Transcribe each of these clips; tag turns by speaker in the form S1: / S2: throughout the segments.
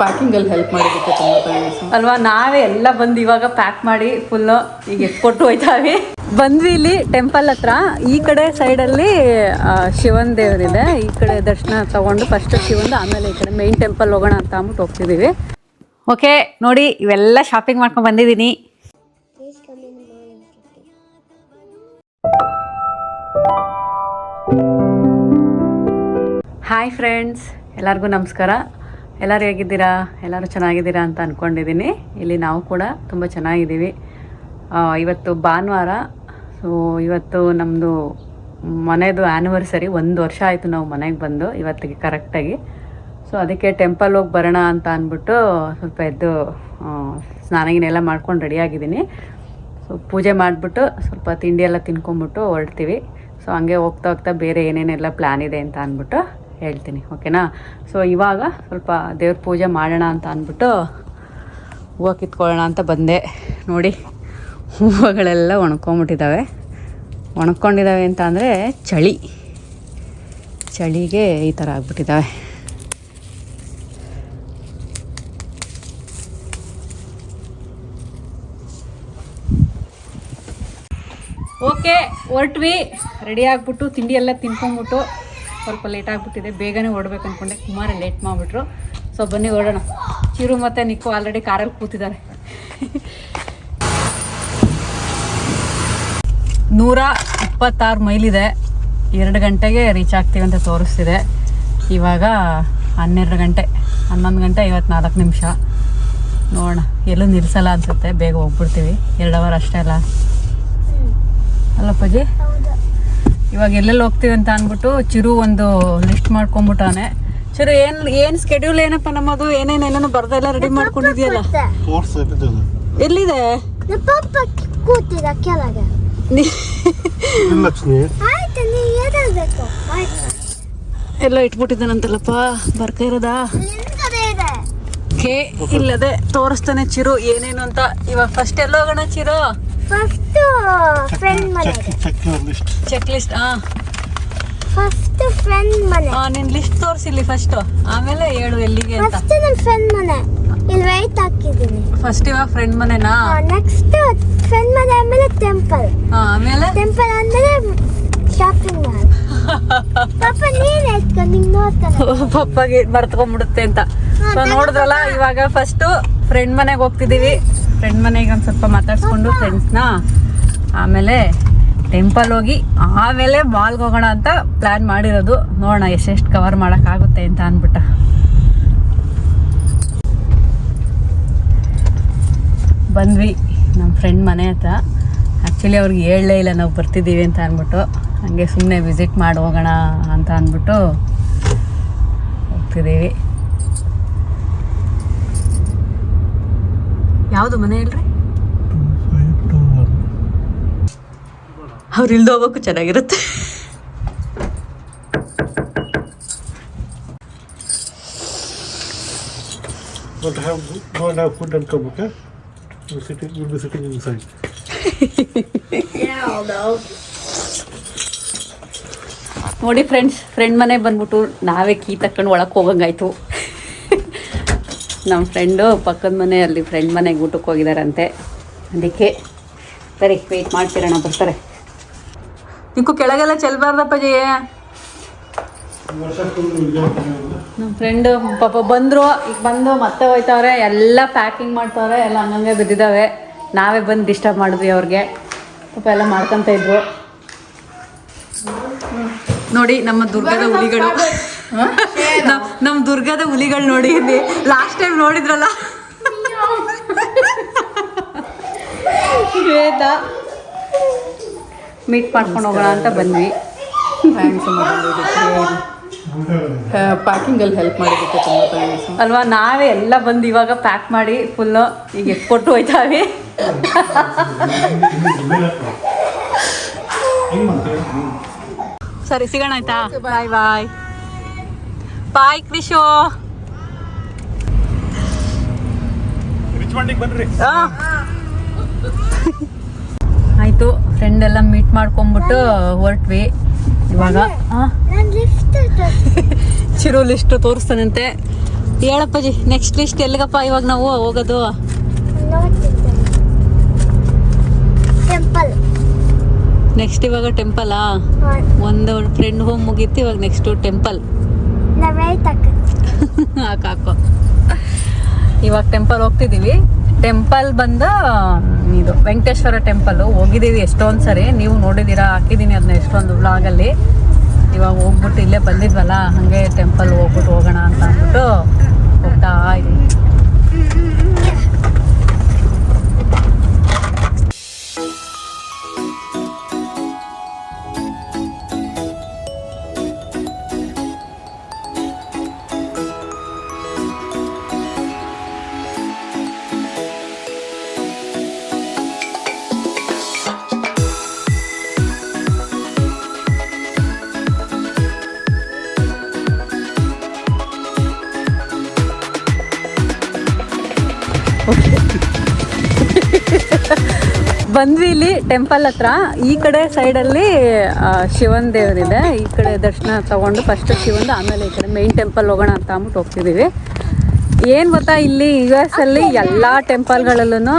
S1: Packing ಅಲ್ಲಿ help ಮಾಡಿದ್ದಕ್ಕೆ ತುಂಬಾ ಥ್ಯಾಂಕ್ಸ್
S2: ಅಲ್ವಾ, ನಾವೇ ಎಲ್ಲ ಬಂದು ಇವಾಗ ಪ್ಯಾಕ್ ಮಾಡಿ ಫುಲ್ಲು ಈಗ ಕೊಟ್ಟು ಹೋಯ್ತಾವೆ. ಬಂದ್ವಿ ಇಲ್ಲಿ ಟೆಂಪಲ್ ಹತ್ರ. ಈ ಕಡೆ ಸೈಡಲ್ಲಿ ಶಿವನ್ ದೇವರಿದೆ. ಈ ಕಡೆ ದರ್ಶನ ತಗೊಂಡು ಫಸ್ಟ್ ಶಿವಂದು ಆಮೇಲೆ ಈ ಕಡೆ ಮೈನ್ ಟೆಂಪಲ್ ಹೋಗೋಣ ಅಂತ ಅಂದ್ಬಿಟ್ಟು ಹೋಗ್ತಿದ್ದೀವಿ ಓಕೆ ನೋಡಿ, ಇವೆಲ್ಲ ಶಾಪಿಂಗ್ ಮಾಡ್ಕೊಂಡು ಬಂದಿದ್ದೀನಿ. ಹಾಯ್ ಫ್ರೆಂಡ್ಸ್ ಎಲ್ಲರಿಗೂ ನಮಸ್ಕಾರ. ಎಲ್ಲರೂ ಹೇಗಿದ್ದೀರಾ? ಎಲ್ಲರೂ ಚೆನ್ನಾಗಿದ್ದೀರಾ ಅಂತ ಅಂದ್ಕೊಂಡಿದ್ದೀನಿ ಇಲ್ಲಿ ನಾವು ಕೂಡ ತುಂಬ ಚೆನ್ನಾಗಿದ್ದೀವಿ. ಇವತ್ತು ಭಾನುವಾರ, ಸೊ ಇವತ್ತು ನಮ್ಮದು ಮನೆಯದು ಆ್ಯನಿವರ್ಸರಿ ಒಂದು ವರ್ಷ ಆಯಿತು ನಾವು ಮನೆಗೆ ಬಂದು, ಇವತ್ತಿಗೆ ಕರೆಕ್ಟಾಗಿ ಸೊ ಅದಕ್ಕೆ ಟೆಂಪಲ್ ಹೋಗಿ ಬರೋಣ ಅಂತ ಅಂದ್ಬಿಟ್ಟು ಸ್ವಲ್ಪ ಎದ್ದು ಸ್ನಾನಗಿನೆಲ್ಲ ಮಾಡ್ಕೊಂಡು ರೆಡಿಯಾಗಿದ್ದೀನಿ ಸೊ ಪೂಜೆ ಮಾಡಿಬಿಟ್ಟು ಸ್ವಲ್ಪ ತಿಂಡಿ ಎಲ್ಲ ತಿನ್ಕೊಂಬಿಟ್ಟು ಹೊರಡ್ತೀವಿ. ಸೊ ಹಂಗೆ ಹೋಗ್ತಾ ಹೋಗ್ತಾ ಬೇರೆ ಏನೇನೆಲ್ಲ ಪ್ಲ್ಯಾನ್ ಇದೆ ಅಂತ ಅಂದ್ಬಿಟ್ಟು ಹೇಳ್ತೀನಿ ಓಕೆನಾ ಸೊ ಇವಾಗ ಸ್ವಲ್ಪ ದೇವ್ರ ಪೂಜೆ ಮಾಡೋಣ ಅಂತ ಅಂದ್ಬಿಟ್ಟು ಹೂವು ಕಿತ್ಕೊಳ್ಳೋಣ ಅಂತ ಬಂದೆ. ನೋಡಿ, ಹೂವುಗಳೆಲ್ಲ ಒಣ್ಕೊಂಬಿಟ್ಟಿದ್ದಾವೆ ಒಣಕೊಂಡಿದ್ದಾವೆ ಅಂತ ಅಂದರೆ ಚಳಿ. ಚಳಿಗೆ ಈ ಥರ ಆಗ್ಬಿಟ್ಟಿದ್ದಾವೆ ಓಕೆ ಹೊರಟ್ವಿ. ರೆಡಿ ಆಗ್ಬಿಟ್ಟು ತಿಂಡಿ ಎಲ್ಲ ತಿನ್ಕೊಂಬಿಟ್ಟು ಸ್ವಲ್ಪ ಲೇಟ್ ಆಗಿಬಿಟ್ಟಿದೆ, ಬೇಗನೆ ಹೊರಡ್ಬೇಕು ಅಂದ್ಕೊಂಡೆ ಕುಮಾರ ಲೇಟ್ ಮಾಡಿಬಿಟ್ರು. ಸೊ ಬನ್ನಿ ಹೊರಡೋಣ ಚಿರು ಮತ್ತು ನಿಕ್ಕು ಆಲ್ರೆಡಿ ಕಾರಲ್ಲಿ ಕೂತಿದ್ದಾರೆ. ನೂರ ಇಪ್ಪತ್ತಾರು ಮೈಲಿದೆ ಎರಡು ಗಂಟೆಗೆ ರೀಚ್ ಆಗ್ತೀವಿ ಅಂತ ತೋರಿಸ್ತಿದೆ. ಇವಾಗ ಹನ್ನೆರಡು ಗಂಟೆ, ಹನ್ನೊಂದು ಗಂಟೆ ಐವತ್ನಾಲ್ಕು ನಿಮಿಷ. ನೋಡೋಣ, ಎಲ್ಲೂ ನಿಲ್ಲಿಸಲ್ಲ ಅನಿಸುತ್ತೆ, ಬೇಗ ಹೋಗ್ಬಿಡ್ತೀವಿ. ಎರಡು ಅವರ್ ಅಷ್ಟೇ ಅಲ್ಲ? ಅಲ್ಲಪ್ಪಾಜಿ? ಇವಾಗ ಎಲ್ಲೆಲ್ಲಿ ಹೋಗ್ತೀವಿ ಅಂತ ಅಂದ್ಬಿಟ್ಟು ಚಿರು ಒಂದು ಲಿಸ್ಟ್ ಮಾಡ್ಕೊಂಡ್ಬಿಟ್ಟಾನೆ. ಚಿರು ಏನ್ ಏನ್ ಸ್ಕೆಡ್ಯೂಲ್ ಏನಪ್ಪ ನಮ್ಮದು ಏನೇನ್ ಏನೇನು ಬರ್ದೆಲ್ಲ ರೆಡಿ ಮಾಡ್ಕೊಂಡಿದ್ಯಲ್ಲ?
S3: ಎಲ್ಲಿದೆ?
S4: ಕೆಳಗೆ
S2: ಎಲ್ಲ ಇಟ್ಬಿಟ್ಟಿದ್ದಾನಂತಲ್ಲಪ್ಪ ಬರ್ಕ ಇರೋದಾ?
S4: ಕೇ ಇದೆ.
S2: ಕೆ ಇಲ್ಲದೆ ತೋರಿಸ್ತಾನೆ ಚಿರು ಏನೇನು ಅಂತ. ಇವಾಗ ಫಸ್ಟ್ ಎಲ್ಲ ಹೋಗೋಣ ಚಿರು?
S4: ಫಸ್ಟ್ ಫ್ರೆಂಡ್ ಮನೆ
S3: ಚೆಕ್ ಲಿಸ್ಟ್
S2: ಚೆಕ್ ಲಿಸ್ಟ್ ಹಾ
S4: ಫಸ್ಟ್ ಫ್ರೆಂಡ್ ಮನೆ
S2: ಹಾ ನಿನ್ ಲಿಸ್ಟ್ ತೋರಿಸಿಲ್ಲಿ ಫಸ್ಟ್ ಆಮೇಲೆ ಹೇಳು ಎಲ್ಲಿಗೆ ಅಂತ.
S4: ಫಸ್ಟ್ ನನ್ನ ಫ್ರೆಂಡ್ ಮನೆ. ಇಲ್ಲಿ ವೈಟ್ ಹಾಕಿದ್ದೀನಿ.
S2: ಫಸ್ಟ್ ಇವಾಗ ಫ್ರೆಂಡ್ ಮನೆನಾ?
S4: ನೆಕ್ಸ್ಟ್ ಫ್ರೆಂಡ್ ಮನೆ ಆಮೇಲೆ ಟೆಂಪಲ್
S2: ಆ ಆಮೇಲೆ?
S4: ಟೆಂಪಲ್ ಆದ್ಮೇಲೆ ಶಾಪಿಂಗ್ ಮಾಲ್ ಪಾಪ ನೀನ್ ಎತ್ಕೊಂಡು ನಿಂಗೆ ನೋಡ್ತಾನೆ.
S2: ಪಪ್ಪಗೆ ಮರ್ತ್ಕೊಂಡ್ಬಿಡುತ್ತೆ ಅಂತ. ಸೊ ನೋಡಿದ್ರಲ್ಲ ಇವಾಗ ಫಸ್ಟ್ ಫ್ರೆಂಡ್ ಮನೆಗೆ ಹೋಗ್ತಿದ್ದೀವಿ. ಫ್ರೆಂಡ್ ಮನೆಗೆ ಒಂದು ಸ್ವಲ್ಪ ಮಾತಾಡ್ಸ್ಕೊಂಡು ಫ್ರೆಂಡ್ಸ್ನ ಆಮೇಲೆ ಟೆಂಪಲ್ ಹೋಗಿ ಆಮೇಲೆ ಮಾಲ್ಗೆ ಹೋಗೋಣ ಅಂತ ಪ್ಲ್ಯಾನ್ ಮಾಡಿರೋದು. ನೋಡೋಣ ಎಷ್ಟೆಷ್ಟು ಕವರ್ ಮಾಡೋಕ್ಕಾಗುತ್ತೆ ಅಂತ ಅಂದ್ಬಿಟ್ಟ ಬಂದ್ವಿ ನಮ್ಮ ಫ್ರೆಂಡ್ ಮನೆ ಹತ್ರ. ಆ್ಯಕ್ಚುಲಿ ಅವ್ರಿಗೆ ಹೇಳಲೇ ಇಲ್ಲ ನಾವು ಬರ್ತಿದ್ದೀವಿ ಅಂತ ಅಂದ್ಬಿಟ್ಟು ಹಂಗೆ ಸುಮ್ಮನೆ ವಿಸಿಟ್ ಮಾಡಿ ಹೋಗೋಣ ಅಂತ ಅಂದ್ಬಿಟ್ಟು ಹೋಗ್ತಿದ್ದೀವಿ. ಯಾವುದು ಮನೆ ಹೇಳ್ರಿ? ಅವ್ರು ಇಲ್ದೋ ಹೋಗೋಕು ಚೆನ್ನಾಗಿರುತ್ತೆ. ನೋಡಿ ಫ್ರೆಂಡ್ಸ್ ಫ್ರೆಂಡ್ ಮನೆ ಬಂದ್ಬಿಟ್ಟು ನಾವೇ ಕೀ ತಕ್ಕೊಂಡು ಒಳಕ್ ಹೋಗಂಗಾಯ್ತು. ನಮ್ಮ ಫ್ರೆಂಡು ಪಕ್ಕದ ಮನೆಯಲ್ಲಿ ಫ್ರೆಂಡ್ ಮನೆಗೆ ಊಟಕ್ಕೆ ಹೋಗಿದ್ದಾರಂತೆ ಅದಕ್ಕೆ ಸರಿ ವೆಯ್ಟ್ ಮಾಡ್ತಿರೋಣ ಬರ್ತಾರೆ. ನಿಕ್ಕು ಕೆಳಗೆಲ್ಲ ಚೆಲ್ಬಾರ್ದಪ್ಪ ಜಯ. ನಮ್ಮ ಫ್ರೆಂಡು ಪಾಪ ಬಂದರು, ಈಗ ಬಂದು ಮತ್ತೆ ಹೋಯ್ತವ್ರೆ, ಎಲ್ಲ ಪ್ಯಾಕಿಂಗ್ ಮಾಡ್ತವ್ರೆ, ಎಲ್ಲ ಹಂಗಂಗೆ ಬಿದ್ದಿದ್ದಾವೆ ನಾವೇ ಬಂದು ಡಿಸ್ಟರ್ಬ್ ಮಾಡಿದ್ವಿ ಅವ್ರಿಗೆ. ಪಾಪ ಎಲ್ಲ ಮಾಡ್ಕೊತ ಇದ್ರು. ನೋಡಿ ನಮ್ಮ ದುರ್ಗದ ಹುಲಿಗಳು. ನಮ್- ನಮ್ಮ ದುರ್ಗದ ಹುಲಿಗಳು ನೋಡಿ ಇಲ್ಲಿ ಲಾಸ್ಟ್ ಟೈಮ್ ನೋಡಿದ್ರಲ್ಲ. ಶ್ವೇತ ಮೀಟ್ ಮಾಡ್ಕೊಂಡು ಹೋಗೋಣ ಅಂತ ಬಂದ್ವಿ.
S1: ಥ್ಯಾಂಕ್ಸ್ ಪ್ಯಾಕಿಂಗ್ ಅಲ್ಲಿ ಹೆಲ್ಪ್ ಮಾಡಿದ್ದಕ್ಕೆ ತುಂಬಾ ಥ್ಯಾಂಕ್ಸ್
S2: ಅಲ್ವಾ ನಾವೇ ಎಲ್ಲ ಬಂದು ಇವಾಗ ಪ್ಯಾಕ್ ಮಾಡಿ ಫುಲ್ಲು ಈಗ ಎತ್ಕೊಟ್ಟು ಹೋಯ್ತಾವೆ. ಸರಿ ಸಿಗೋಣ ಆಯ್ತಾ? ಬಾಯ್ ಬಾಯ್ ಬಾಯ್ ಕ್ರಿಶು ಆಯ್ತು ಫ್ರೆಂಡ್ ಎಲ್ಲ ಮೀಟ್ ಮಾಡ್ಕೊಂಬಿಟ್ಟು ಹೊರಟ್ವಿ ಇವಾಗ. ಆ,
S4: ನಾನು ಲಿಫ್ಟ್
S2: ಚಿರು ಲಿಸ್ಟ್ ತೋರಿಸ್ತಾನಂತೆ. ಹೇಳಪ್ಪಾಜಿ ನೆಕ್ಸ್ಟ್ ಲಿಸ್ಟ್ ಎಲ್ಲಿಗಪ್ಪ ಇವಾಗ ನಾವು ಹೋಗೋದು?
S4: ಟೆಂಪಲ್
S2: ನೆಕ್ಸ್ಟ್ ಇವಾಗ ಟೆಂಪಲಾ ಒಂದು ಫ್ರೆಂಡ್ ಹೋಮ್ ಮುಗೀತು ಇವಾಗ ನೆಕ್ಸ್ಟ್ ಟೆಂಪಲ್ ಇವಾಗ ಟೆಂಪಲ್ ಹೋಗ್ತಿದ್ದೀವಿ ಟೆಂಪಲ್ ಬಂದು ಇದು ವೆಂಕಟೇಶ್ವರ ಟೆಂಪಲ್ ಹೋಗಿದ್ದೀವಿ ಎಷ್ಟೊಂದು ಸರಿ. ನೀವು ನೋಡಿದ್ದೀರಾ, ಹಾಕಿದ್ದೀನಿ ಅದನ್ನ ಎಷ್ಟೊಂದು ಅಲ್ಲಿ. ಇವಾಗ ಹೋಗ್ಬಿಟ್ಟು ಇಲ್ಲೇ ಬಂದಿದ್ವಲ್ಲ, ಹಾಗೆ ಟೆಂಪಲ್ ಹೋಗ್ಬಿಟ್ಟು ಹೋಗೋಣ ಅಂತ ಅಂದ್ಬಿಟ್ಟು ಹೋಗ್ತಾ ಇದ್ದೀವಿ ಬಂದ್ವಿ ಇಲ್ಲಿ ಟೆಂಪಲ್ ಹತ್ರ. ಈ ಕಡೆ ಸೈಡಲ್ಲಿ ಶಿವನ್ ದೇವರಿದೆ. ಈ ಕಡೆ ದರ್ಶನ ತಗೊಂಡು ಫಸ್ಟ್ ಶಿವಂದು ಆಮೇಲೆ ಈ ಕಡೆ ಮೈನ್ ಟೆಂಪಲ್ ಹೋಗೋಣ ಅಂತ ಅಂದ್ಬಿಟ್ಟು ಹೋಗ್ತಿದ್ದೀವಿ ಏನು ಗೊತ್ತಾ, ಇಲ್ಲಿ ಯು ಎಸ್ ಅಲ್ಲಿ ಎಲ್ಲ ಟೆಂಪಲ್ಗಳಲ್ಲೂ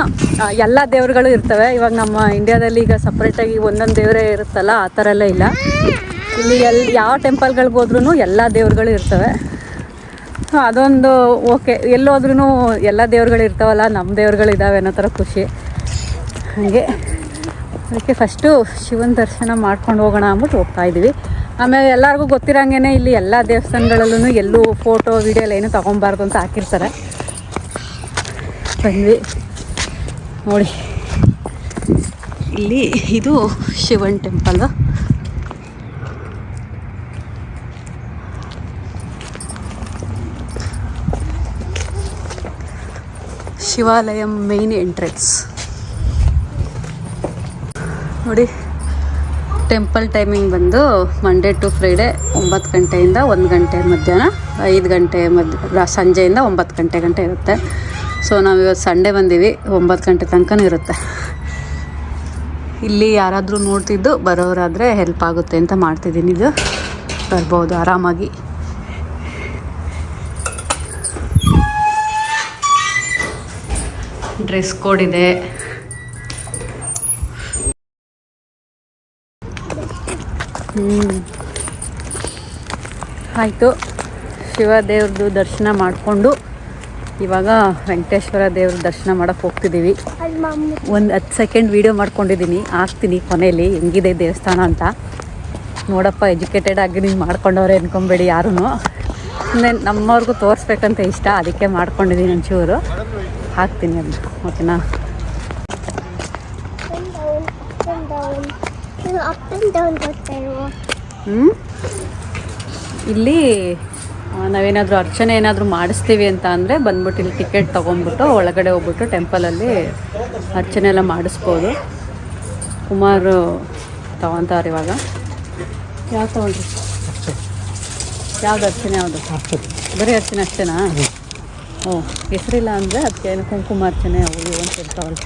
S2: ಎಲ್ಲ ದೇವ್ರುಗಳು ಇರ್ತವೆ. ಇವಾಗ ನಮ್ಮ ಇಂಡಿಯಾದಲ್ಲಿ ಈಗ ಸಪ್ರೇಟಾಗಿ ಒಂದೊಂದು ದೇವರೇ ಇರುತ್ತಲ್ಲ, ಆ ಥರ ಎಲ್ಲ ಇಲ್ಲ. ಇಲ್ಲಿ ಎಲ್ಲಿ ಯಾವ ಟೆಂಪಲ್ಗಳಿಗೆ ಹೋದ್ರೂ ಎಲ್ಲ ದೇವ್ರುಗಳು ಇರ್ತವೆ. ಅದೊಂದು ಓಕೆ ಎಲ್ಲೋದ್ರೂ ಎಲ್ಲ ದೇವ್ರುಗಳು ಇರ್ತಾವಲ್ಲ ನಮ್ಮ ದೇವ್ರುಗಳಿದ್ದಾವೆ ಅನ್ನೋ ಥರ ಖುಷಿ. ಹಾಗೆ. ಅದಕ್ಕೆ ಫಸ್ಟು ಶಿವನ ದರ್ಶನ ಮಾಡ್ಕೊಂಡು ಹೋಗೋಣ ಅಂದ್ಬಿಟ್ಟು ಹೋಗ್ತಾ ಇದ್ದೀವಿ. ಆಮೇಲೆ ಎಲ್ಲರಿಗೂ ಗೊತ್ತಿರೋಂಗೆ ಇಲ್ಲಿ ಎಲ್ಲ ದೇವಸ್ಥಾನಗಳಲ್ಲೂ ಎಲ್ಲೂ ಫೋಟೋ ವೀಡಿಯೋ ಎಲ್ಲ ಏನು ತೊಗೊಬಾರ್ದು ಅಂತ ಹಾಕಿರ್ತಾರೆ. ಬಂದ್ವಿ. ನೋಡಿ. ಇಲ್ಲಿ ಇದು Shivan temple Shivalaya main entrance ನೋಡಿ ಟೆಂಪಲ್ ಟೈಮಿಂಗ್ ಬಂದು ಮಂಡೇ ಟು ಫ್ರೈಡೇ ಒಂಬತ್ತು ಗಂಟೆಯಿಂದ ಒಂದು ಗಂಟೆ ಮಧ್ಯಾಹ್ನ, ಐದು ಗಂಟೆ ಮಧ್ಯ ಸಂಜೆಯಿಂದ ಒಂಬತ್ತು ಗಂಟೆ ಗಂಟೆ ಇರುತ್ತೆ. ಸೊ ನಾವು ಇವತ್ತು ಸಂಡೇ ಬಂದೀವಿ, ಒಂಬತ್ತು ಗಂಟೆ ತನಕನೂ ಇರುತ್ತೆ. ಇಲ್ಲಿ ಯಾರಾದರೂ ನೋಡ್ತಿದ್ದು, ಬರೋರಾದರೆ ಹೆಲ್ಪ್ ಆಗುತ್ತೆ ಅಂತ ಮಾಡ್ತಿದ್ದೀನಿ ಇದು. ಬರ್ಬೋದು, ಆರಾಮಾಗಿ. ಡ್ರೆಸ್ ಕೋಡ್ ಇದೆ. ಆಯಿತು. ಶಿವ ದೇವ್ರದ್ದು ದರ್ಶನ ಮಾಡಿಕೊಂಡು ಇವಾಗ ವೆಂಕಟೇಶ್ವರ ದೇವ್ರ ದರ್ಶನ ಮಾಡೋಕ್ಕೆ ಹೋಗ್ತಿದ್ದೀವಿ ಒಂದು ಹತ್ತು ಸೆಕೆಂಡ್ ವೀಡಿಯೋ ಮಾಡ್ಕೊಂಡಿದ್ದೀನಿ ಹಾಕ್ತೀನಿ ಕೊನೆಯಲ್ಲಿ ಹೆಂಗಿದೆ ದೇವಸ್ಥಾನ ಅಂತ. ನೋಡಪ್ಪ ಎಜುಕೇಟೆಡ್ ಆಗಿ ನೀವು ಮಾಡ್ಕೊಂಡವ್ರೆ ಅನ್ಕೊಂಬೇಡಿ ಯಾರೂ ನಮ್ಮವ್ರಿಗೂ ತೋರಿಸ್ಬೇಕಂತ ಇಷ್ಟ. ಅದಕ್ಕೆ ಮಾಡ್ಕೊಂಡಿದ್ದೀನಿ ಒಂಚೂರು. ಹಾಕ್ತೀನಿ ಅದನ್ನ ಓಕೆನಾ? ಇಲ್ಲಿ ನಾವೇನಾದರೂ ಅರ್ಚನೆ ಏನಾದರೂ ಮಾಡಿಸ್ತೀವಿ ಅಂತ ಅಂದರೆ ಬಂದ್ಬಿಟ್ಟು ಇಲ್ಲಿ ಟಿಕೆಟ್ ತೊಗೊಂಡ್ಬಿಟ್ಟು ಒಳಗಡೆ ಹೋಗ್ಬಿಟ್ಟು ಟೆಂಪಲಲ್ಲಿ ಅರ್ಚನೆ ಎಲ್ಲ ಮಾಡಿಸ್ಬೋದು. ಕುಮಾರು ತಗೊತಾರೆ ಇವಾಗ. ಯಾವ ತೊಗೊಂಡ್ರಿ? ಯಾವ್ದು ಅರ್ಚನೆ ಯಾವುದು? ಬರೀ ಅರ್ಚನೆ ಅಷ್ಟೇನಾ? ಹ್ಞೂ ಹೆಸರಿಲ್ಲ ಅಂದರೆ ಅದಕ್ಕೆ ಏನು ಕುಂಕುಮಾರ್ಚನೆ ಅವು ಇವು ಅಂತ ಹೇಳ್ತಾವಲ್ಲ.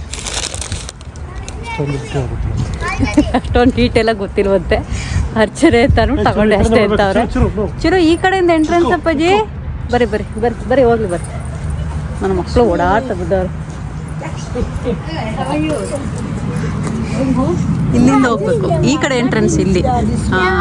S2: ಅಷ್ಟೊಂದು ಡೀಟೇಲಾಗಿ ಗೊತ್ತಿಲ್ವಂತೆ. ಅರ್ಚನೆ ಅಂತಾನು ತಗೊಂಡೆ ಅಷ್ಟೇ ಅಂತವ್ರೆ. ಚಿರು ಈ ಕಡೆಯಿಂದ ಎಂಟ್ರೆನ್ಸ್ ಅಪ್ಪಾಜಿ. ಬರ್ರಿ ಬರ್ರಿ ಬರ್ರಿ ಬರ್ರಿ ಹೋಗ್ಲಿ ಬರ್ರಿ. ನನ್ನ ಮಕ್ಕಳು ಓಡಾಟ ಬಿದ್ದವ್ರು. ಇಲ್ಲಿಂದ ಹೋಗ್ಬೇಕು. ಈ ಕಡೆ ಎಂಟ್ರೆನ್ಸ್ ಇಲ್ಲಿ. ಹಾಂ.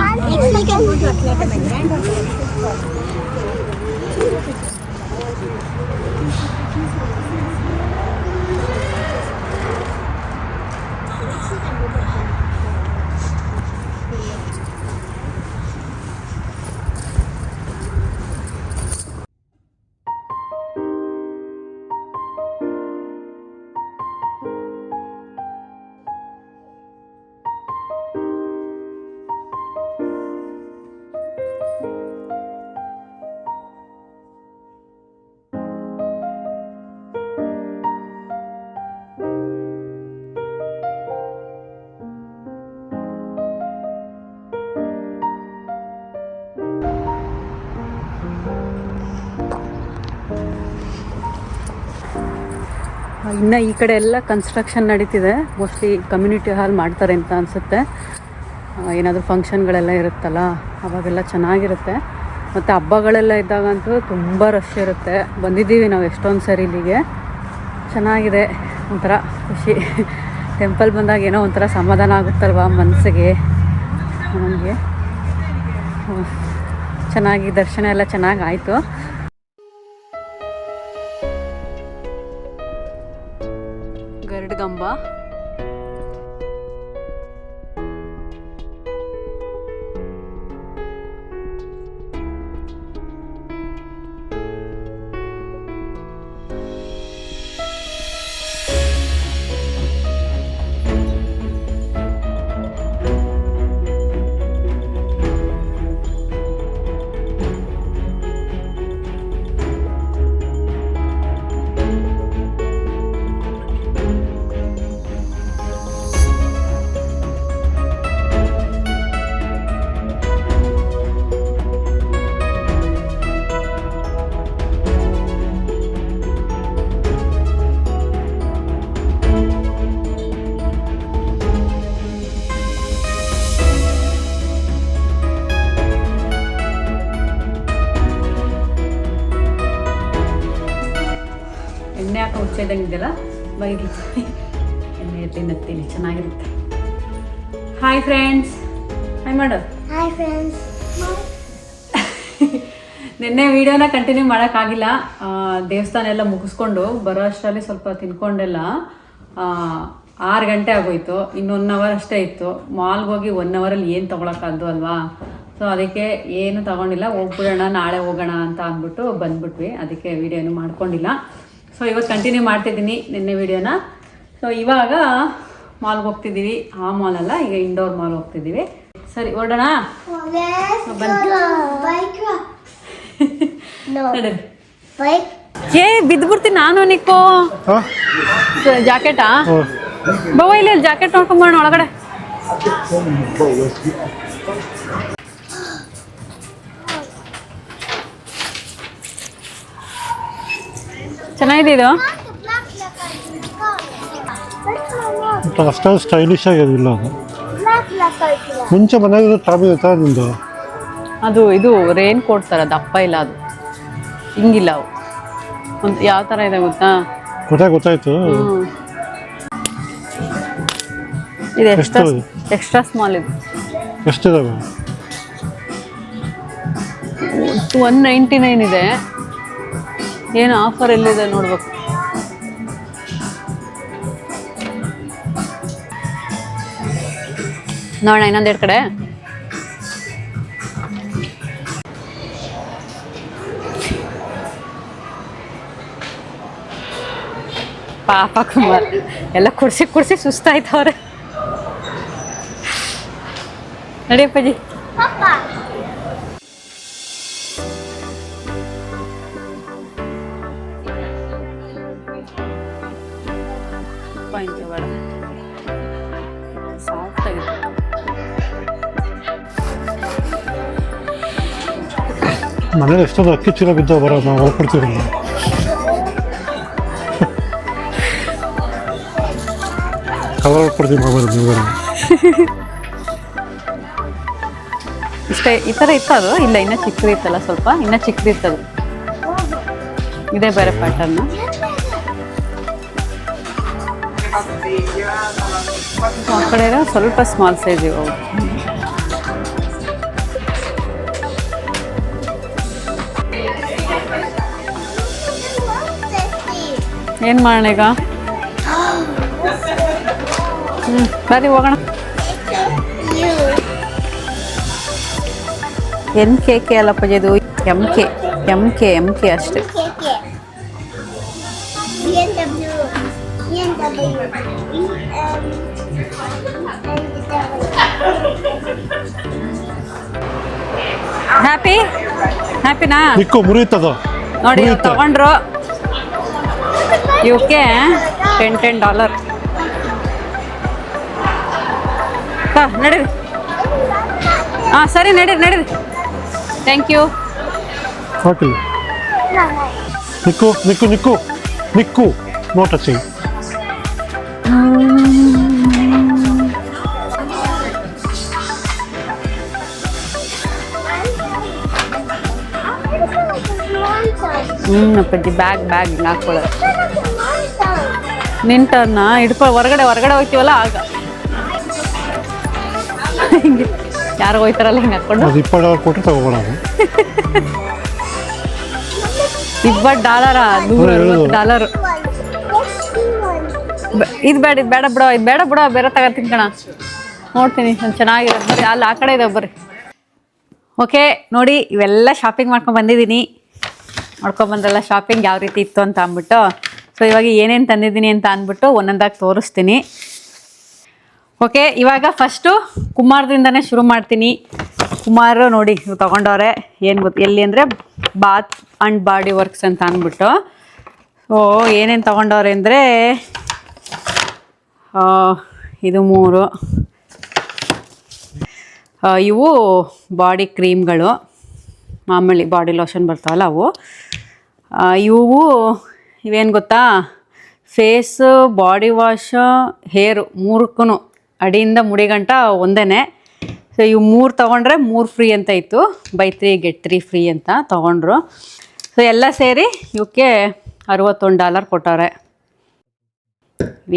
S2: ಇನ್ನು ಈ ಕಡೆ ಎಲ್ಲ ಕನ್ಸ್ಟ್ರಕ್ಷನ್ ನಡೀತಿದೆ. ಮೋಸ್ಟ್ಲಿ ಕಮ್ಯುನಿಟಿ ಹಾಲ್ ಮಾಡ್ತಾರೆ ಅಂತ ಅನಿಸುತ್ತೆ. ಏನಾದರೂ ಫಂಕ್ಷನ್ಗಳೆಲ್ಲ ಇರುತ್ತಲ್ಲ, ಅವಾಗೆಲ್ಲ ಚೆನ್ನಾಗಿರುತ್ತೆ. ಮತ್ತು ಹಬ್ಬಗಳೆಲ್ಲ ಇದ್ದಾಗಂತೂ ತುಂಬ ರಶ್ ಇರುತ್ತೆ. ಬಂದಿದ್ದೀವಿ ನಾವು ಎಷ್ಟೊಂದು ಸರಿ ಇಲ್ಲಿಗೆ. ಚೆನ್ನಾಗಿದೆ. ಒಂಥರ ಖುಷಿ. ಟೆಂಪಲ್ ಬಂದಾಗ ಏನೋ ಒಂಥರ ಸಮಾಧಾನ ಆಗುತ್ತಲ್ವ ಮನಸ್ಸಿಗೆ ನನಗೆ ಚೆನ್ನಾಗಿ ದರ್ಶನ ಎಲ್ಲ ಚೆನ್ನಾಗಿ ಆಯಿತು. ಹಾಯ್ ಮಾಡು
S4: ಹಾಯ್ ಫ್ರೆಂಡ್ಸ್
S2: ನಿನ್ನೆ ವಿಡಿಯೋನ ಕಂಟಿನ್ಯೂ ಮಾಡೋಕ್ಕಾಗಿಲ್ಲ. ದೇವಸ್ಥಾನ ಎಲ್ಲ ಮುಗಿಸ್ಕೊಂಡು ಬರೋ ಅಷ್ಟರಲ್ಲಿ ಸ್ವಲ್ಪ ತಿನ್ಕೊಂಡೆಲ್ಲ ಆರು ಗಂಟೆ ಆಗೋಯ್ತು. ಇನ್ನು ಒನ್ ಅವರ್ ಅಷ್ಟೇ ಇತ್ತು. ಮಾಲ್ಗೆ ಹೋಗಿ ಒನ್ ಅವರಲ್ಲಿ ಏನು ತೊಗೊಳಕ್ಕಾದ್ದು ಅಲ್ವಾ? ಸೊ ಅದಕ್ಕೆ ಏನು ತಗೊಂಡಿಲ್ಲ. ಹೋಗ್ಬಿಡೋಣ ನಾಳೆ ಹೋಗೋಣ ಅಂತ ಅಂದ್ಬಿಟ್ಟು ಬಂದ್ಬಿಟ್ವಿ. ಅದಕ್ಕೆ ವಿಡಿಯೋನು ಮಾಡ್ಕೊಂಡಿಲ್ಲ. ಸೊ ಇವತ್ತು ಕಂಟಿನ್ಯೂ ಮಾಡ್ತಿದ್ದೀನಿ ನಿನ್ನೆ ವಿಡಿಯೋನ. ಸೊ ಇವಾಗ ಮಾಲ್ಗೆ ಹೋಗ್ತಿದ್ದೀವಿ. ಆ ಮಾಲಲ್ಲ ಅಲ್ಲ ಈಗ ಇಂಡೋರ್ ಮಾಲ್ ಹೋಗ್ತಿದ್ದೀವಿ. ಸರಿ ಹೊರಡೋಣ. ಏ ಬಿದ್ದ್ಬಿಡ್ತೀನಿ ನಾನು ನಿಕ್ಕೋ
S3: ಹಾಂ?
S2: ಜಾಕೆಟಾ ಬವ ಇಲ್ಲಿ ಜಾಕೆಟ್ ನೋಡ್ಕೊಂಬೋಣ ಒಳಗಡೆ. ಚೆನ್ನಾಗಿದೆ ಇದು?
S3: ಅಷ್ಟೊಂದು ಸ್ಟೈಲಿಶ್ ಆಗಿರಲಿಲ್ಲ ಅದು. ಮುಂಚೆ ಮನೆಯಲ್ಲಿ ಟಾಬಿ ಇರ್ತಾ ನಿಂದು?
S2: ಅದು ಇದು ರೇನ್ ಕೋಟ್ ಥರ ದಪ್ಪ ಇಲ್ಲ ಅದು. ಹಿಂಗಿಲ್ಲ ಅವು. ಒಂದು ಯಾವ ಥರ ಇದೆ ಗೊತ್ತಾ?
S3: ಗೊತ್ತಾಗ ಗೊತ್ತಾಯ್ತು.
S2: ಹ್ಮ್. ಇದು ಎಕ್ಸ್ಟ್ರಾ? ಎಕ್ಸ್ಟ್ರಾ ಸ್ಮಾಲ್ ಇದು.
S3: ಎಷ್ಟಿದಾವೆ?
S2: ಒನ್ ನೈಂಟಿ ನೈನ್ ಇದೆ. ಏನು ಆಫರ್ ಎಲ್ಲಿದೆ ನೋಡ್ಬೇಕು? ನೋಡೋಣ ಇನ್ನೊಂದೆರಡು ಕಡೆ. ಪಾಪ ಕುಮಾರ್ ಎಲ್ಲ ಕುಡ್ಸಿ ಕುಡ್ಸಿ ಸುಸ್ತಾಯ್ತವ್ರೆ. ನಡಿಯಪ್ಪಾಜಿ
S3: ಮನೇಲಿ ಎಷ್ಟೊಂದು ಅಕ್ಕಿ ಚೀಲ ಬಿದ್ದಾವ ಬರೋ ನಾವು ಹೊರಕೊಡ್ತೀವಿ ಕವರ್ ಹೊಡ್ಕೊಡ್ತೀವಿ ಮೊಬೈಲ್ ನೀವು
S2: ಇಷ್ಟೇ ಈ ಥರ ಇತ್ತು ಅದು ಇಲ್ಲ ಇನ್ನೂ ಚಿಕ್ಕದಿತ್ತಲ್ಲ ಸ್ವಲ್ಪ ಇನ್ನೂ ಚಿಕ್ಕದಿತ್ತದು ಇದೇ ಬೇರೆ ಪ್ಯಾಟರ್ನ್ ಆ ಕಡೆ ಸ್ವಲ್ಪ ಸ್ಮಾಲ್ ಸೈಜ್ ಇವು ಏನು ಮಾಡೋಣ ಈಗ? ಹ್ಞೂ ಬರ್ರಿ ಹೋಗೋಣ.
S4: ಎಂ
S2: ಎನ್ ಕೆ ಕೆ ಅಲ್ಲಪ್ಪ ಇದು M K M K M K ಅಷ್ಟೆ. ಹ್ಯಾಪಿ ಹ್ಯಾಪಿನಾ
S3: ಮುರಿಯುತ್ತದ
S2: ನೋಡಿ ಇವ್ರು
S3: ಮುರಿಯುತ್ತೆ
S2: ತಗೊಂಡ್ರು ಇವಕ್ಕೆ ಟೆನ್ ಟೆನ್ ಡಾಲರ್ ನಡೀರಿ ಹಾಂ ಸರಿ ನಡೀರಿ ನಡೀರಿ ಥ್ಯಾಂಕ್ ಯು
S3: ಹಾಕಿಲ್ಲ ನಿಕ್ಕು ನಿಕ್ಕು ನಿಕ್ಕು ನಿಕ್ಕು ನೋ ಟಚಿಂಗ್
S2: ಹ್ಞೂ ಅಪ್ಪಾಜಿ ಬ್ಯಾಗ್ ಬ್ಯಾಗ್ ಹಿಂಗೆ ಹಾಕ್ಕೊಳ್ಳೋದು ನಿನ್ ಟರ್ನ ಹಿಡ್ಕೊ ಹೊರಗಡೆ ಹೊರಗಡೆ ಹೋಗ್ತೀವಲ್ಲ ಆಗ. ಹಿಂಗೆ ಯಾರು ಹೋಯ್ತಾರಲ್ಲ ಹಿಂಗೆ
S3: ಹಾಕೊಂಡು. ಇಪ್ಪತ್ತು ಡಾಲರ್ ಕೊಟ್ಟು ತಗೋಬೋದು
S2: ಇಪ್ಪತ್ತು ಡಾಲರ? ನೂರ ಡಾಲರ್. ಇದು ಬೇಡ ಇದು ಬೇಡ ಬಿಡೋ ಇದು ಬೇಡ ಬಿಡೋ ಬೇರೆ ತಗೋತೀನಿ ಕಣ. ನೋಡ್ತೀನಿ ಚೆನ್ನಾಗಿರೋದು ಬರ್ರಿ. ಅಲ್ಲಿ ಆ ಕಡೆ ಇದೆ ಬರ್ರಿ. ಓಕೆ ನೋಡಿ ಇವೆಲ್ಲ ಶಾಪಿಂಗ್ ಮಾಡ್ಕೊಂಡು ಬಂದಿದ್ದೀನಿ. ಮಾಡ್ಕೊಂಡು ಬಂದ್ರಲ್ಲ ಶಾಪಿಂಗ್ ಯಾವ ರೀತಿ ಇತ್ತು ಅಂತ ಅಂದ್ಬಿಟ್ಟು. ಸೊ ಇವಾಗ ಏನೇನು ತಂದಿದ್ದೀನಿ ಅಂತ ಅಂದ್ಬಿಟ್ಟು ಒಂದೊಂದಾಗಿ ತೋರಿಸ್ತೀನಿ. ಓಕೆ ಇವಾಗ ಫಸ್ಟು ಕುಮಾರದಿಂದನೇ ಶುರು ಮಾಡ್ತೀನಿ. ಕುಮಾರ್ ನೋಡಿ, ಇವ್ರು ತಗೊಂಡವ್ರೆ. ಏನು ಗೊತ್ತು ಎಲ್ಲಿ ಅಂದರೆ ಬಾತ್ ಆ್ಯಂಡ್ ಬಾಡಿ ವರ್ಕ್ಸ್ ಅಂತ ಅಂದ್ಬಿಟ್ಟು. ಸೊ ಏನೇನು ತೊಗೊಂಡವ್ರೆ ಅಂದರೆ ಇದು ಮೂರು. ಇವು ಬಾಡಿ ಕ್ರೀಮ್ಗಳು ಮಾಮೂಲಿ ಬಾಡಿ ಲೋಷನ್ ಬರ್ತಾವಲ್ಲ ಅವು. ಇವು ಇವೇನು ಗೊತ್ತಾ? ಫೇಸ್, ಬಾಡಿ ವಾಶ್ ಹೇರು ಮೂರಕ್ಕೂ ಅಡಿಯಿಂದ ಮುಡಿಗಂಟ ಒಂದೇ ಸೊ ಇವು ಮೂರು ತೊಗೊಂಡ್ರೆ ಮೂರು ಫ್ರೀ ಅಂತ ಇತ್ತು. Buy three get three free ಅಂತ ತೊಗೊಂಡ್ರು. ಸೊ ಎಲ್ಲ ಸೇರಿ ಇವಕ್ಕೆ ಅರವತ್ತೊಂದು ಡಾಲರ್ ಕೊಟ್ಟವ್ರೆ.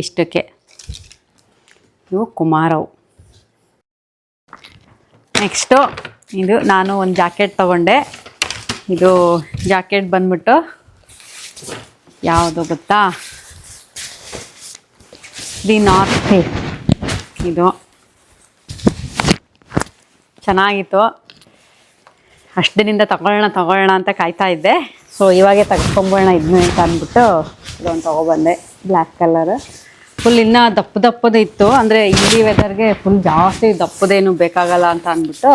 S2: ಇಷ್ಟಕ್ಕೆ. ಇವು ಕುಮಾರವು. ನೆಕ್ಸ್ಟು ಇದು ನಾನು ಒಂದು ಜಾಕೆಟ್ ತೊಗೊಂಡೆ. ಇದು ಜಾಕೆಟ್ ಬಂದ್ಬಿಟ್ಟು ಯಾವುದು ಗೊತ್ತಾ? ದಿ ನಾರ್ತ್ ಫೇಸ್ ಇದು. ಚೆನ್ನಾಗಿತ್ತು. ಅಷ್ಟು ದಿನದಿಂದ ತಗೊಳ್ಳೋಣ ತಗೊಳ್ಳೋಣ ಅಂತ ಕಾಯ್ತಾ ಇದ್ದೆ. ಸೊ ಇವಾಗೆ ತೆಗೆಸ್ಕೊಂಬೋಣ ಇದನ್ನ ಅಂತ ಅಂದ್ಬಿಟ್ಟು ಇದೊಂದು ತೊಗೊಬಂದೆ. ಬ್ಲ್ಯಾಕ್ ಕಲರ್ ಫುಲ್ ಇನ್ನೂ ದಪ್ಪ ದಪ್ಪದು ಇತ್ತು. ಅಂದರೆ ಇಲ್ಲಿ ವೆದರ್ಗೆ ಫುಲ್ ಜಾಸ್ತಿ ದಪ್ಪದೇನು ಬೇಕಾಗಲ್ಲ ಅಂತ ಅಂದ್ಬಿಟ್ಟು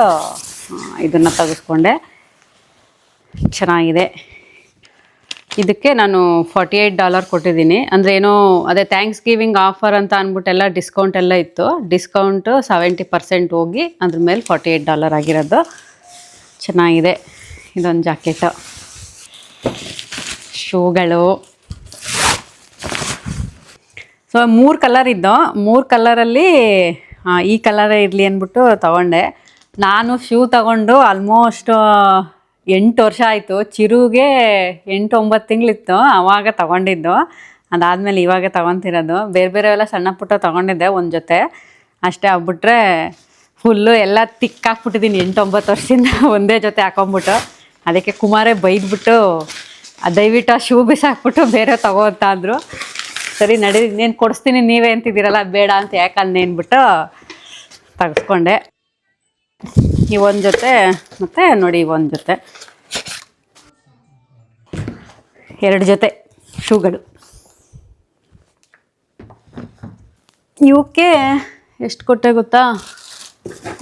S2: ಇದನ್ನು ತೆಗೆಸ್ಕೊಂಡೆ. ಚೆನ್ನಾಗಿದೆ. ಇದಕ್ಕೆ ನಾನು ಫಾರ್ಟಿ ಏಯ್ಟ್ ಡಾಲರ್ ಕೊಟ್ಟಿದ್ದೀನಿ. ಅಂದರೆ ಏನೋ ಅದೇ ಥ್ಯಾಂಕ್ಸ್ ಗಿವಿಂಗ್ ಆಫರ್ ಅಂತ ಅಂದ್ಬಿಟ್ಟೆಲ್ಲ ಡಿಸ್ಕೌಂಟ್ ಎಲ್ಲ ಇತ್ತು. ಡಿಸ್ಕೌಂಟು ಸೆವೆಂಟಿ ಪರ್ಸೆಂಟ್ ಹೋಗಿ ಅದ್ರ ಮೇಲೆ ಫಾರ್ಟಿ ಏಯ್ಟ್ ಡಾಲರ್ ಆಗಿರೋದು. ಚೆನ್ನಾಗಿದೆ ಇದೊಂದು ಜಾಕೆಟು ಶೂಗಳು. ಸೊ ಮೂರು ಕಲರ್ ಇದ್ದು. ಮೂರು ಕಲರಲ್ಲಿ ಈ ಕಲರೇ ಇರಲಿ ಅಂದ್ಬಿಟ್ಟು ತಗೊಂಡೆ. ನಾನು ಶೂ ತಗೊಂಡು ಆಲ್ಮೋಸ್ಟ್ ಎಂಟು ವರ್ಷ ಆಯಿತು. ಚಿರುಗೆ ಎಂಟು ಒಂಬತ್ತು ತಿಂಗಳಿತ್ತು. ಆವಾಗ ತಗೊಂಡಿದ್ದು. ಅದಾದಮೇಲೆ ಇವಾಗ ತಗೊತಿರೋದು. ಬೇರೆ ಬೇರೆ ಎಲ್ಲ ಸಣ್ಣ ಪುಟ್ಟ ತೊಗೊಂಡಿದ್ದೆ ಒಂದು ಜೊತೆ. ಅಷ್ಟೇ ಆಗ್ಬಿಟ್ರೆ ಫುಲ್ಲು ಎಲ್ಲ ತಿಕ್ಕಾಕ್ಬಿಟ್ಟಿದ್ದೀನಿ ಎಂಟು ಒಂಬತ್ತು ವರ್ಷದಿಂದ ಒಂದೇ ಜೊತೆ ಹಾಕೊಂಬಿಟ್ಟು ಅದಕ್ಕೆ ಕುಮಾರೇ ಬೈದ್ಬಿಟ್ಟು, ದಯವಿಟ್ಟು ಆ ಶೂ ಬಿಸಾಕ್ಬಿಟ್ಟು ಬೇರೆ ತಗೋ ಅಂತ ಅಂದರು. ಸರಿ ನಡಿ ಇನ್ನೇನು ಕೊಡಿಸ್ತೀನಿ, ನೀವೇ ಅಂತಿದ್ದೀರಲ್ಲ, ಬೇಡ ಅಂತ ಯಾಕೆ ಅಂದೇನ್ಬಿಟ್ಟು ತೆಗೆಸ್ಕೊಂಡೆ. ಈ ಒಂದು ಜೊತೆ, ಮತ್ತು ನೋಡಿ ಒಂದು ಜೊತೆ. ಎರಡು ಜೊತೆ ಶೂಗಳು. ಇವಕ್ಕೆ ಎಷ್ಟು ಕೊಟ್ಟೆ ಗೊತ್ತಾ?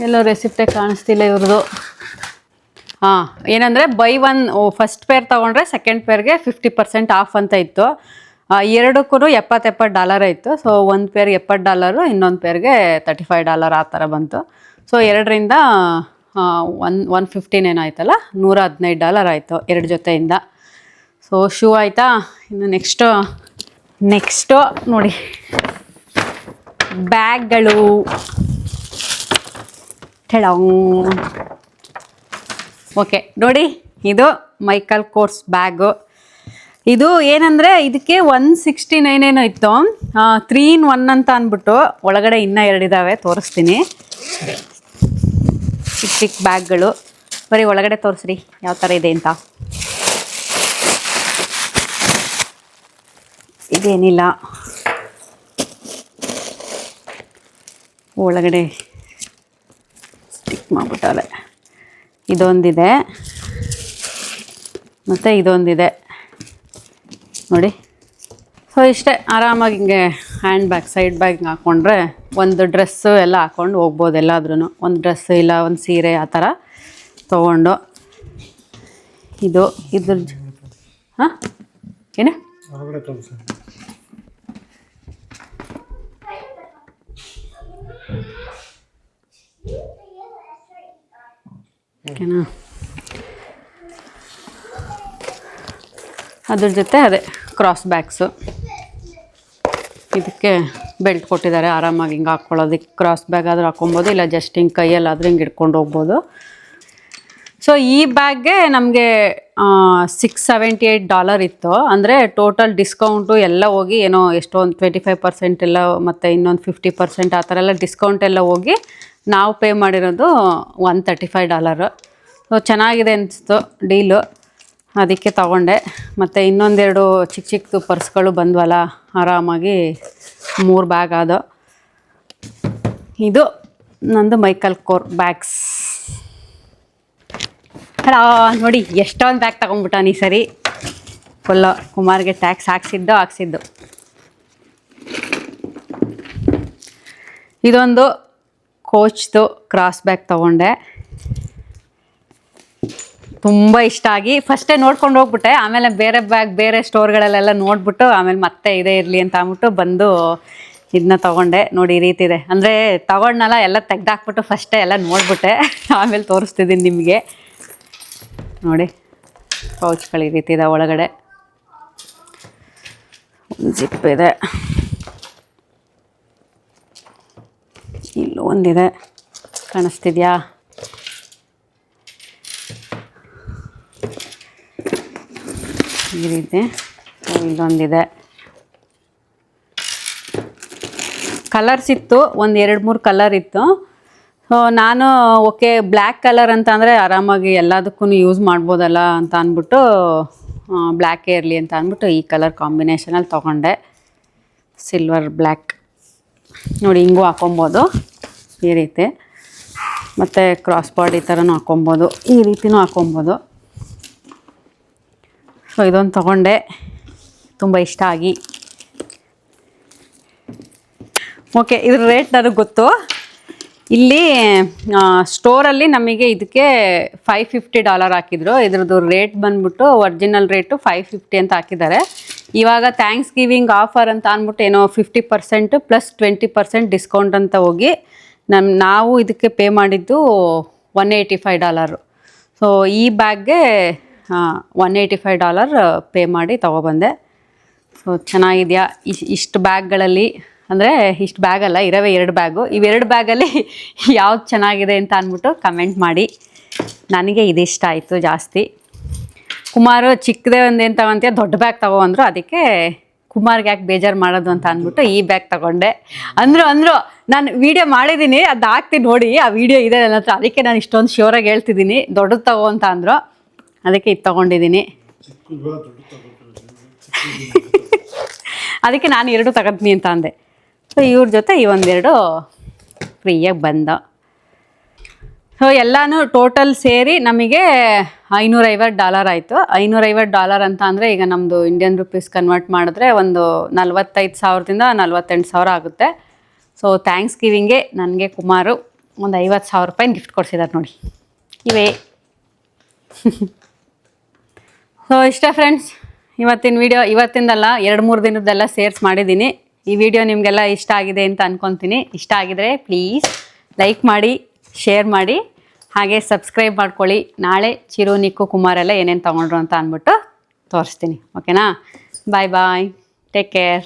S2: ಎಲ್ಲೋ ರೆಸಿಪ್ಟೇ ಕಾಣಿಸ್ತಿಲ್ಲ ಇವ್ರದ್ದು ಹಾಂ, ಏನಂದರೆ ಬೈ ಒನ್ ಫಸ್ಟ್ ಪೇರ್ ತೊಗೊಂಡ್ರೆ ಸೆಕೆಂಡ್ ಪೇರ್ಗೆ ಫಿಫ್ಟಿ ಪರ್ಸೆಂಟ್ ಆಫ್ ಅಂತ ಇತ್ತು. ಎರಡಕ್ಕೂ ಎಪ್ಪತ್ತು ಎಪ್ಪತ್ತು ಡಾಲರ್ ಇತ್ತು. ಸೊ ಒಂದು ಪೇರ್ಗೆ ಎಪ್ಪತ್ತು ಡಾಲರು ಇನ್ನೊಂದು ಪೇರ್ಗೆ ತರ್ಟಿ ಫೈವ್ ಡಾಲರ್ ಆ ಥರ ಬಂತು. ಸೊ ಎರಡರಿಂದ ಒನ್ ಒನ್ ಫಿಫ್ಟೀನ್ ಏನೋ ಆಯ್ತಲ್ಲ ನೂರ ಹದಿನೈದು ಡಾಲರ್ ಆಯಿತು ಎರಡು ಜೊತೆಯಿಂದ. ಸೊ ಶೂ ಆಯಿತಾ? ಇನ್ನು ನೆಕ್ಸ್ಟು ನೆಕ್ಸ್ಟು ನೋಡಿ. ಬ್ಯಾಗ್ಗಳು. ಓಕೆ ನೋಡಿ. ಇದು ಮೈಕಲ್ ಕೋರ್ಸ್ ಬ್ಯಾಗು. ಇದು ಏನಂದರೆ, ಇದಕ್ಕೆ ಒನ್ ಸಿಕ್ಸ್ಟಿ ನೈನ್ ಏನೋ ಇತ್ತು. ತ್ರೀ ಇನ್ ಒನ್ ಅಂತ ಅಂದ್ಬಿಟ್ಟು ಒಳಗಡೆ ಇನ್ನೂ ಎರಡಿದ್ದಾವೆ ತೋರಿಸ್ತೀನಿ. ಚಿಕ್ಕ ಚಿಕ್ಕ ಬ್ಯಾಗ್ಗಳು. ಬರೀ ಒಳಗಡೆ ತೋರಿಸ್ರಿ, ಯಾವ ಥರ ಇದೆ ಅಂತ. ಇದೇನಿಲ್ಲ. ಒಳಗಡೆ ಸ್ಟಿಕ್ ಮಾಡಿಬಿಟ್ಟವ್ರೆ. ಇದೊಂದಿದೆ. ಮತ್ತು ಇದೊಂದಿದೆ. ನೋಡಿ. ಸೊ ಇಷ್ಟೇ, ಆರಾಮಾಗಿ ಹಿಂಗೆ ಹ್ಯಾಂಡ್ ಬ್ಯಾಗ್ ಸೈಡ್ ಬ್ಯಾಗ್ ಹಾಕ್ಕೊಂಡ್ರೆ ಒಂದು ಡ್ರೆಸ್ಸು ಎಲ್ಲ ಹಾಕ್ಕೊಂಡು ಹೋಗ್ಬೋದು ಎಲ್ಲಾದ್ರೂ ಒಂದು ಡ್ರೆಸ್ ಇಲ್ಲ ಒಂದು ಸೀರೆ ಆ ಥರ ತೊಗೊಂಡು. ಇದು ಇದ್ರ ಹಾಂ? ಏನು? ಓಕೆನಾ? ಅದ್ರ ಜೊತೆ ಅದೇ ಕ್ರಾಸ್ ಬ್ಯಾಗ್ಸು ಇದಕ್ಕೆ ಬೆಲ್ಟ್ ಕೊಟ್ಟಿದ್ದಾರೆ. ಆರಾಮಾಗಿ ಹಿಂಗೆ ಹಾಕ್ಕೊಳ್ಳೋದಕ್ಕೆ ಕ್ರಾಸ್ ಬ್ಯಾಗ್ ಆದರೂ ಹಾಕೊಬೋದು ಇಲ್ಲ ಜಸ್ಟ್ ಹಿಂಗೆ ಕೈಯಲ್ಲಾದರೂ ಹಿಂಗೆ ಇಟ್ಕೊಂಡು ಹೋಗ್ಬೋದು. ಸೊ ಈ ಬ್ಯಾಗ್ಗೆ ನಮಗೆ ಸಿಕ್ಸ್ ಸೆವೆಂಟಿ ಏಯ್ಟ್ ಡಾಲರ್ ಇತ್ತು. ಅಂದರೆ ಟೋಟಲ್ ಡಿಸ್ಕೌಂಟು ಎಲ್ಲ ಹೋಗಿ ಏನೋ ಎಷ್ಟೊಂದು ಟ್ವೆಂಟಿ ಫೈವ್ ಪರ್ಸೆಂಟ್ ಎಲ್ಲ ಮತ್ತು ಇನ್ನೊಂದು ಫಿಫ್ಟಿ ಪರ್ಸೆಂಟ್ ಆ ಥರ ಎಲ್ಲ ಡಿಸ್ಕೌಂಟ್ ಎಲ್ಲ ಹೋಗಿ ನಾವು ಪೇ ಮಾಡಿರೋದು one thirty five dollar so ಚೆನ್ನಾಗಿದೆ ಅನಿಸ್ತು ಡೀಲು. ಅದಕ್ಕೆ ತಗೊಂಡೆ. ಮತ್ತು ಇನ್ನೊಂದೆರಡು ಚಿಕ್ಕ ಚಿಕ್ಕದು ಪರ್ಸ್ಗಳು ಬಂದ್ವಲ್ಲ, ಆರಾಮಾಗಿ ಮೂರು ಬ್ಯಾಗ್ ಅದು ಇದು ನಂದು ಮೈಕಲ್ ಕೋರ್ ಬ್ಯಾಗ್ಸ್. ಹಲೋ ನೋಡಿ, ಎಷ್ಟೊಂದು ಬ್ಯಾಗ್ ತೊಗೊಂಡ್ಬಿಟ್ಟ ಈ ಸರಿ. ಫುಲ್ಲು ಕುಮಾರ್ಗೆ ಟ್ಯಾಕ್ಸ್ ಹಾಕ್ಸಿದ್ದು ಹಾಕ್ಸಿದ್ದು. ಇದೊಂದು ಕೋಚ್ದು ಕ್ರಾಸ್ ಬ್ಯಾಗ್ ತಗೊಂಡೆ. ತುಂಬ ಇಷ್ಟ ಆಗಿ ಫಸ್ಟೇ ನೋಡ್ಕೊಂಡು ಹೋಗ್ಬಿಟ್ಟೆ, ಆಮೇಲೆ ಬೇರೆ ಬ್ಯಾಗ್ ಬೇರೆ ಸ್ಟೋರ್ಗಳಲ್ಲೆಲ್ಲ ನೋಡ್ಬಿಟ್ಟು, ಆಮೇಲೆ ಮತ್ತೆ ಇದೇ ಇರಲಿ ಅಂತ ಅಂದ್ಬಿಟ್ಟು ಬಂದು ಇದನ್ನ ತಗೊಂಡೆ. ನೋಡಿ ಈ ರೀತಿ ಇದೆ. ಅಂದರೆ ತೊಗೊಂಡ್ನಲ್ಲ, ಎಲ್ಲ ತೆಗ್ದಾಕ್ಬಿಟ್ಟು ಫಸ್ಟೇ ಎಲ್ಲ ನೋಡ್ಬಿಟ್ಟೆ. ಆಮೇಲೆ ತೋರಿಸ್ತಿದ್ದೀನಿ ನಿಮಗೆ. ನೋಡಿ, ಪೌಚ್ಗಳು ಈ ರೀತಿ ಇದೆ ಒಳಗಡೆ. ಜಿಪ್ ಇದೆ. ಇಲ್ಲೂ ಒಂದಿದೆ. ಕಾಣಿಸ್ತಿದ್ಯಾ? ಈ ರೀತಿ ಇಲ್ಲೊಂದಿದೆ. ಕಲರ್ಸ್ ಇತ್ತು ಒಂದು ಎರಡು ಮೂರು ಕಲರ್ ಇತ್ತು. ಸೊ ನಾನು ಓಕೆ ಬ್ಲ್ಯಾಕ್ ಕಲರ್ ಅಂತ ಅಂದರೆ ಆರಾಮಾಗಿ ಎಲ್ಲದಕ್ಕೂ ಯೂಸ್ ಮಾಡ್ಬೋದಲ್ಲ ಅಂತ ಅಂದ್ಬಿಟ್ಟು ಬ್ಲ್ಯಾಕೇ ಇರಲಿ ಅಂತ ಅಂದ್ಬಿಟ್ಟು ಈ ಕಲರ್ ಕಾಂಬಿನೇಷನಲ್ಲಿ ತೊಗೊಂಡೆ. ಸಿಲ್ವರ್ ಬ್ಲ್ಯಾಕ್ ನೋಡಿ, ಹಿಂಗೂ ಹಾಕೊಬೋದು. ಈ ರೀತಿ. ಮತ್ತು ಕ್ರಾಸ್ ಬಾಡಿ ಥರನೂ ಹಾಕೊಬೋದು. ಈ ರೀತಿನೂ ಹಾಕೊಬೋದು. ಸೊ, ಇದೊಂದು ತಗೊಂಡೆ. ತುಂಬ ಇಷ್ಟ ಆಗಿ. ಓಕೆ, ಇದ್ರ ರೇಟ್ ನನಗೆ ಗೊತ್ತು. ಇಲ್ಲಿ ಸ್ಟೋರಲ್ಲಿ ನಮಗೆ ಇದಕ್ಕೆ ಫೈವ್ ಫಿಫ್ಟಿ ಡಾಲರ್ ಹಾಕಿದ್ರು. ಇದ್ರದ್ದು ರೇಟ್ ಬಂದ್ಬಿಟ್ಟು ಒರಿಜಿನಲ್ ರೇಟು ಫೈವ್ ಫಿಫ್ಟಿ ಅಂತ ಹಾಕಿದ್ದಾರೆ. ಇವಾಗ ಥ್ಯಾಂಕ್ಸ್ ಗಿವಿಂಗ್ ಆಫರ್ ಅಂತ ಅಂದ್ಬಿಟ್ಟು ಏನೋ fifty percent plus twenty percent discount ಅಂತ ಹೋಗಿ ನಮ್ಮ ನಾವು ಇದಕ್ಕೆ ಪೇ ಮಾಡಿದ್ದು one eighty five dollar. So, ಈ ಬ್ಯಾಗ್ಗೆ one eighty five dollar pay ಮಾಡಿ ತೊಗೊಬಂದೆ. ಸೊ ಚೆನ್ನಾಗಿದೆಯಾ? ಇಶ್, ಇಷ್ಟು ಬ್ಯಾಗ್ಗಳಲ್ಲಿ, ಅಂದರೆ ಇಷ್ಟು ಬ್ಯಾಗ್ ಅಲ್ಲ ಇರೋವೆ ಎರಡು ಬ್ಯಾಗು. ಇವೆರಡು ಬ್ಯಾಗಲ್ಲಿ ಯಾವ್ದು ಚೆನ್ನಾಗಿದೆ ಅಂತ ಅಂದ್ಬಿಟ್ಟು ಕಮೆಂಟ್ ಮಾಡಿ. ನನಗೆ ಇದಿಷ್ಟ ಆಯಿತು ಜಾಸ್ತಿ. ಕುಮಾರು, ಚಿಕ್ಕದೇ ಒಂದು ಏನು ತಗೊಂತೀಯ? ದೊಡ್ಡ ಬ್ಯಾಗ್ ತಗೋ ಅಂದರು. ಅದಕ್ಕೆ ಕುಮಾರ್ಗೆ ಯಾಕೆ ಬೇಜಾರು ಮಾಡೋದು ಅಂತ ಅಂದ್ಬಿಟ್ಟು ಈ ಬ್ಯಾಗ್ ತಗೊಂಡೆ. ಅಂದರು ಅಂದರು, ನಾನು ವೀಡಿಯೋ ಮಾಡಿದ್ದೀನಿ ಅದು ಹಾಕ್ತೀನಿ ನೋಡಿ. ಆ ವೀಡಿಯೋ ಇದೆ ನನ್ನ ಹತ್ರ. ಅದಕ್ಕೆ ನಾನು ಇಷ್ಟೊಂದು ಶ್ಯೂರಾಗಿ ಹೇಳ್ತಿದ್ದೀನಿ ದೊಡ್ಡದು ತಗೋ ಅಂತ ಅಂದರು. ಅದಕ್ಕೆ ಇದು ತಗೊಂಡಿದ್ದೀನಿ. ಅದಕ್ಕೆ ನಾನು ಎರಡು ತಗೋತೀನಿ ಅಂತ ಅಂದೆ. ಸೊ ಇವ್ರ ಜೊತೆ ಈ ಒಂದೆರಡು ಫ್ರೀಯಾಗಿ ಬಂದ. ಸೊ ಎಲ್ಲನೂ ಟೋಟಲ್ ಸೇರಿ ನಮಗೆ ಐನೂರೈವತ್ತು ಡಾಲರ್ ಆಯಿತು. ಐನೂರೈವತ್ತು ಡಾಲರ್ ಅಂತ ಅಂದರೆ ಈಗ ನಮ್ಮದು ಇಂಡಿಯನ್ ರುಪೀಸ್ ಕನ್ವರ್ಟ್ ಮಾಡಿದ್ರೆ ಒಂದು ನಲ್ವತ್ತೈದು ಸಾವಿರದಿಂದ ನಲ್ವತ್ತೆಂಟು ಸಾವಿರ ಆಗುತ್ತೆ. ಸೊ ಥ್ಯಾಂಕ್ಸ್ ಗಿವಿಂಗೆ ನನಗೆ ಕುಮಾರು ಒಂದು ಐವತ್ತು ಸಾವಿರ ರೂಪಾಯಿ ಗಿಫ್ಟ್ ಕೊಡ್ಸಿದ್ದಾರೆ ನೋಡಿ. ಇವೇ. ಸೊ ಇಷ್ಟ ಫ್ರೆಂಡ್ಸ್ ಇವತ್ತಿನ ವಿಡಿಯೋ ಇವತ್ತಿಂದಲ್ಲ ಎರಡು ಮೂರು ದಿನದ್ದೆಲ್ಲ ಸೇರ್ಸ್ ಮಾಡಿದ್ದೀನಿ. ಈ ವಿಡಿಯೋ ನಿಮಗೆಲ್ಲ ಇಷ್ಟ ಆಗಿದೆ ಅಂತ ಅಂದ್ಕೊತೀನಿ ಇಷ್ಟ ಆಗಿದರೆ ಪ್ಲೀಸ್ ಲೈಕ್ ಮಾಡಿ ಶೇರ್ ಮಾಡಿ, ಹಾಗೆ ಸಬ್ಸ್ಕ್ರೈಬ್ ಮಾಡ್ಕೊಳ್ಳಿ. ನಾಳೆ ಚಿರು, ನಿಕ್ಕು, ಕುಮಾರ್ ಎಲ್ಲ ಏನೇನು ತೊಗೊಂಡ್ರು ಅಂತ ಅಂದ್ಬಿಟ್ಟು ತೋರಿಸ್ತೀನಿ. ಓಕೆನಾ ಬಾಯ್ ಬಾಯ್ ಟೇಕ್ ಕೇರ್